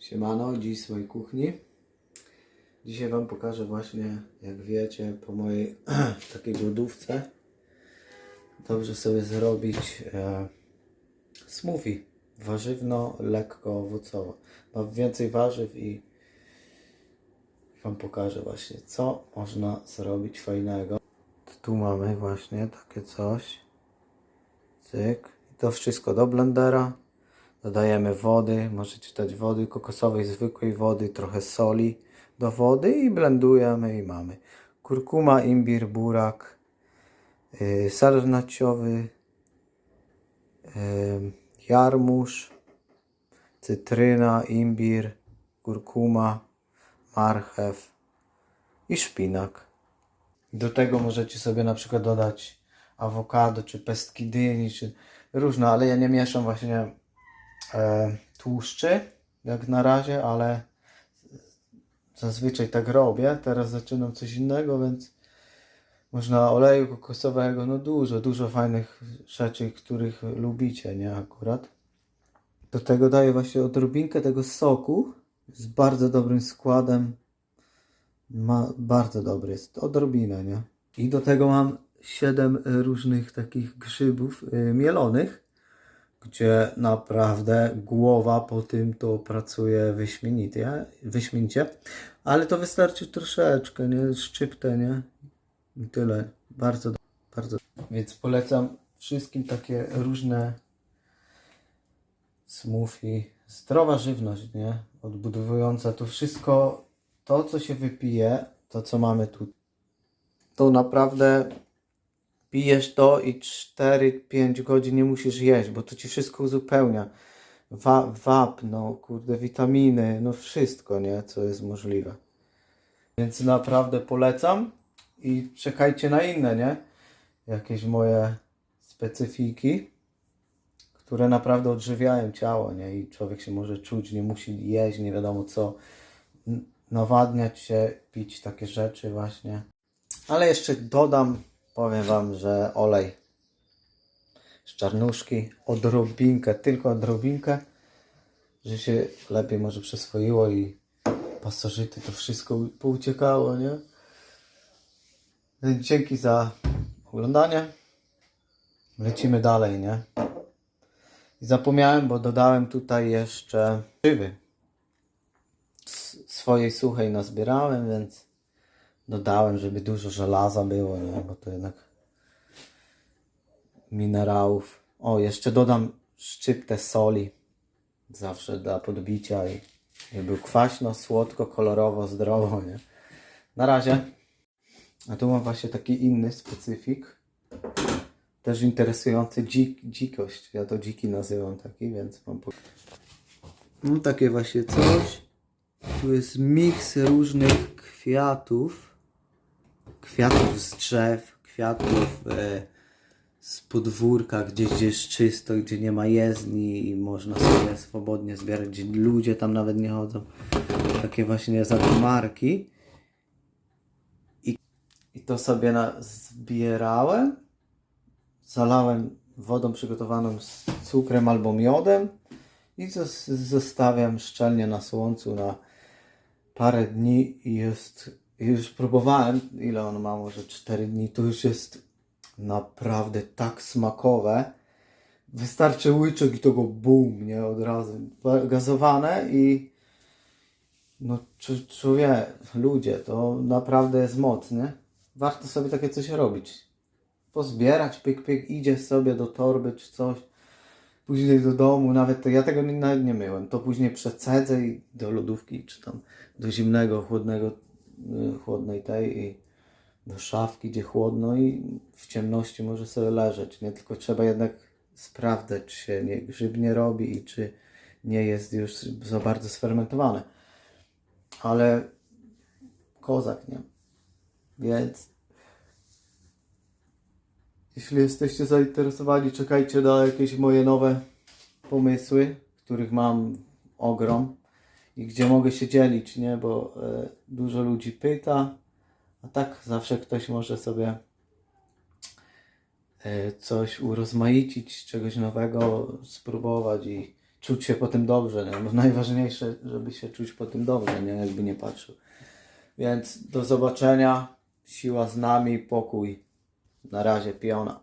Siemano, dziś w swojej kuchni. Dzisiaj Wam pokażę właśnie, jak wiecie, po mojej takiej głodówce dobrze sobie zrobić e, smoothie warzywno, lekko owocowo. Mam więcej warzyw i Wam pokażę właśnie, co można zrobić fajnego. Tu mamy właśnie takie coś. Cyk. I to wszystko do blendera. Dodajemy wody, możecie dać wody kokosowej, zwykłej wody, trochę soli do wody i blendujemy i mamy kurkuma, imbir, burak, yy, ser naciowy, yy, jarmuż, cytryna, imbir, kurkuma, marchew i szpinak. Do tego możecie sobie na przykład dodać awokado, czy pestki dyni, czy różne, ale ja nie mieszam właśnie tłuszczy, jak na razie, ale zazwyczaj tak robię. Teraz zaczynam coś innego, więc można oleju kokosowego, no dużo, dużo fajnych rzeczy, których lubicie, nie akurat. Do tego daję właśnie odrobinkę tego soku z bardzo dobrym składem. Ma, bardzo dobry jest, odrobinę, nie? I do tego mam 7 różnych takich grzybów y, mielonych gdzie naprawdę głowa po tym to pracuje wyśmienicie, wyśmienicie, ale to wystarczy troszeczkę, nie? Szczyptę, nie? I tyle. Bardzo, bardzo. Więc polecam wszystkim takie różne smoothie, zdrowa żywność, nie? Odbudowująca to wszystko, to co się wypije, to co mamy tu, to naprawdę pijesz to i 4-5 godzin nie musisz jeść, bo to ci wszystko uzupełnia. Wa wapno, kurde, witaminy, no wszystko, nie, co jest możliwe. Więc naprawdę polecam i czekajcie na inne, nie? Jakieś moje specyfiki, które naprawdę odżywiają ciało, nie? I człowiek się może czuć, nie musi jeść, nie wiadomo co, nawadniać się, pić takie rzeczy właśnie. Ale jeszcze dodam powiem Wam, że olej z czarnuszki, odrobinkę, tylko odrobinkę, że się lepiej może przyswoiło i pasożyty to wszystko pouciekało, nie? Dzięki za oglądanie. Lecimy dalej, nie? I zapomniałem, bo dodałem tutaj jeszcze. S- Swojej suchej nazbierałem, więc dodałem, żeby dużo żelaza było, nie? bo to jednak minerałów. O, jeszcze dodam szczyptę soli, zawsze dla podbicia i żeby był kwaśno, słodko, kolorowo, zdrowo, nie? Na razie. A tu mam właśnie taki inny specyfik, też interesujący dzik, dzikość. Ja to dziki nazywam taki, więc mam... po- Mam takie właśnie coś. Tu jest miks różnych kwiatów kwiatów z drzew, kwiatów e, z podwórka, gdzieś gdzie jest czysto, gdzie nie ma jezdni i można sobie swobodnie zbierać, gdzie ludzie tam nawet nie chodzą. Takie właśnie zakamarki. I, I to sobie na, zbierałem, zalałem wodą przygotowaną z cukrem albo miodem i zos- zostawiam szczelnie na słońcu na parę dni i jest, już próbowałem, ile on ma, może 4 dni, to już jest naprawdę tak smakowe. Wystarczy łyczek i to go bum, nie, od razu. Gazowane i no czuję, ludzie, to naprawdę jest mocne. Warto sobie takie coś robić. Pozbierać, pyk, pyk, idzie sobie do torby czy coś później do domu, nawet to ja tego nawet nie myłem. To później przecedzę i do lodówki, czy tam do zimnego, chłodnego, chłodnej tej i do szafki, gdzie chłodno i w ciemności może sobie leżeć. Nie tylko trzeba jednak sprawdzać, czy się nie, grzyb nie robi i czy nie jest już za bardzo sfermentowane. Ale kozak, nie? Więc jeśli jesteście zainteresowani, czekajcie na jakieś moje nowe pomysły, których mam ogrom i gdzie mogę się dzielić, nie? Bo e, dużo ludzi pyta, a tak zawsze ktoś może sobie e, coś urozmaicić, czegoś nowego spróbować i czuć się po tym dobrze, nie? Bo najważniejsze, żeby się czuć po tym dobrze, nie? Jakby nie patrzył. Więc do zobaczenia. Siła z nami, pokój. Na razie, piona.